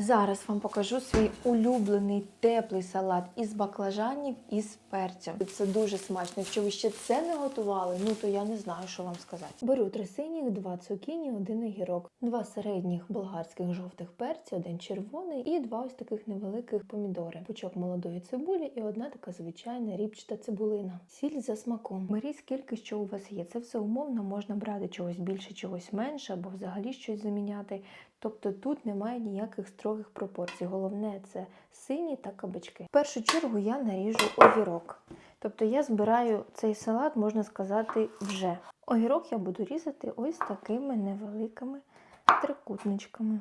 Зараз вам покажу свій улюблений теплий салат із баклажанів і з перцем. Це дуже смачно. Якщо ви ще це не готували, ну то я не знаю, що вам сказати. Беру три синіх, два цукіні, один огірок, два середніх болгарських жовтих перці, один червоний і два ось таких невеликих помідори, пучок молодої цибулі і одна така звичайна ріпчата цибулина. Сіль за смаком. Беріть скільки що у вас є. Це все умовно можна брати чогось більше, чогось менше, або взагалі щось заміняти. Тобто тут немає ніяких строгих пропорцій. Головне це сині та кабачки. В першу чергу я наріжу огірок. Тобто я збираю цей салат, можна сказати, вже. Огірок я буду різати ось такими невеликими трикутничками.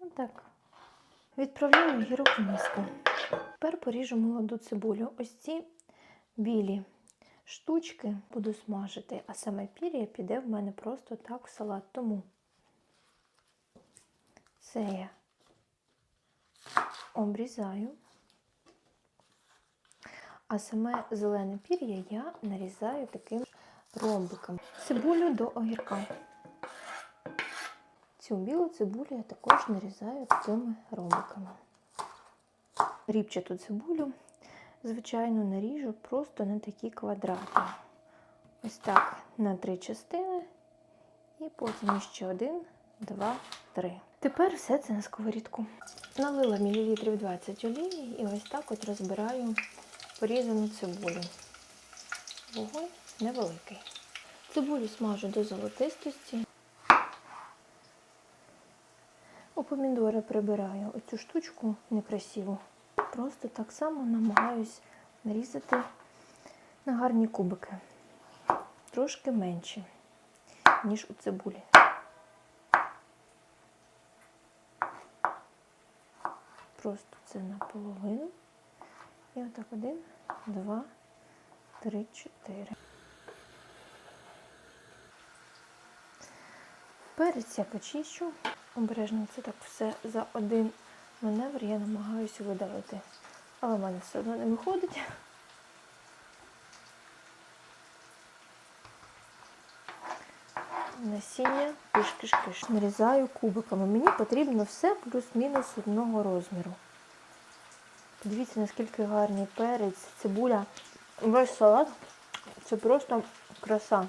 Отак. Відправляю огірок в миску. Тепер поріжу молоду цибулю. Ось ці білі штучки буду смажити, а саме пір'я піде в мене просто так в салат. Тому це я обрізаю. А саме зелене пір'я я нарізаю таким ромбиком. Цибулю до огірка. Цю білу цибулю я також нарізаю такими ромбиками. Ріпчату цибулю, звичайно, наріжу просто на такі квадрати. Ось так на три частини. І потім ще один, два, три. Тепер все це на сковорідку. Налила мілілітрів 20 олії і ось так от розбираю порізану цибулю. Вогонь невеликий. Цибулю смажу до золотистості. У помідори прибираю оцю штучку некрасиву. Просто так само намагаюсь нарізати на гарні кубики. Трошки менші, ніж у цибулі. Просто це наполовину. І отак один, два, три, чотири. Перець я почищу. Обережно це так все за один маневр я намагаюся видалити. Але в мене все одно не виходить. Насіння киш-киш-киш. Нарізаю кубиками. Мені потрібно все плюс-мінус одного розміру. Подивіться, наскільки гарний перець, цибуля. Весь салат це просто краса.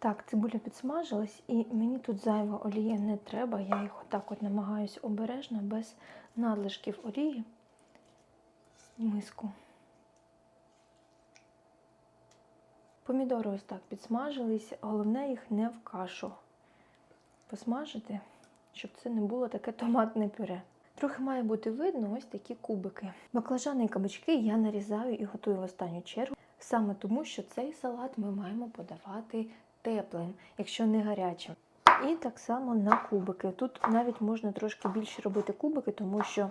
Так, цибуля підсмажилась, і мені тут зайва олія не треба. Я їх отак от намагаюся обережно, без надлишків олії в миску. Помідори ось так підсмажились, головне їх не в кашу посмажити, щоб це не було таке томатне пюре. Трохи має бути видно ось такі кубики. Баклажани і кабачки я нарізаю і готую в останню чергу, саме тому, що цей салат ми маємо подавати теплим, якщо не гарячим. І так само на кубики. Тут навіть можна трошки більше робити кубики, тому що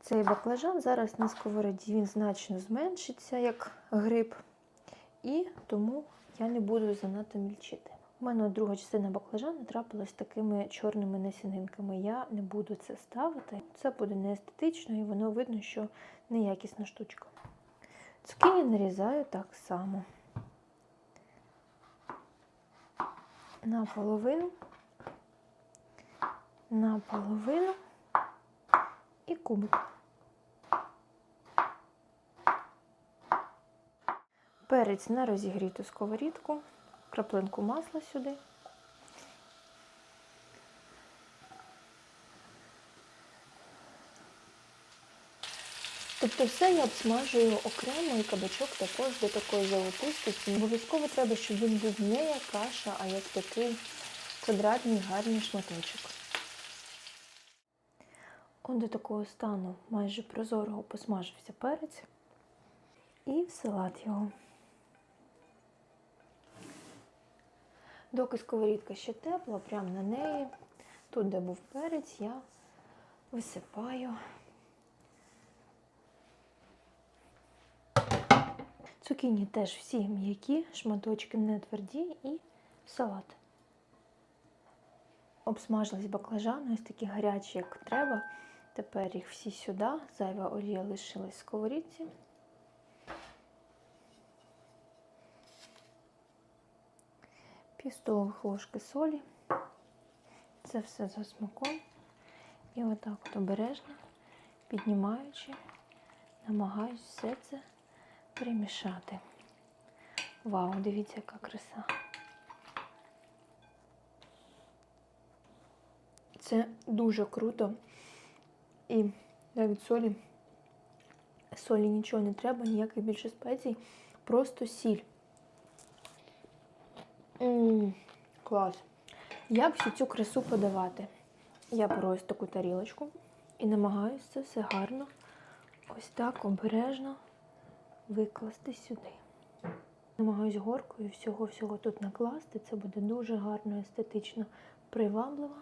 цей баклажан зараз на сковороді він значно зменшиться, як гриб. І тому я не буду занадто мільчити. У мене друга частина баклажану трапилась такими чорними насінинками. Я не буду це ставити. Це буде неестетично і воно видно, що неякісна штучка. Цукіні нарізаю так само. Наполовину, наполовину і кубик. Перець на розігріту сковорідку, краплинку масла сюди. Тобто все я обсмажую окремо і кабачок також до такої золотистості. Обов'язково треба, щоб він був не як каша, а як такий квадратний гарний шматочок. От до такого стану майже прозорого посмажився перець. і в салат його. Доки сковорідка ще тепла, прямо на неї, тут, де був перець, я висипаю цукіні теж всі м'які, шматочки не тверді і салат. Обсмажились баклажани, ось такі гарячі, як треба. Тепер їх всі сюди. Зайва олія лишилась в сковорідці. Пів ложки солі. Це все за смаком. І отак от обережно, піднімаючи, намагаюсь все це перемішати. Вау, дивіться, яка краса. Це дуже круто. І навіть солі. Солі нічого не треба, ніяких більше спецій. Просто сіль. Ммм, клас. Як всю цю красу подавати? Я беру ось таку тарілочку і намагаюся це все гарно, ось так обережно викласти сюди. Намагаюсь горкою всього-всього тут накласти. Це буде дуже гарно, естетично, привабливо.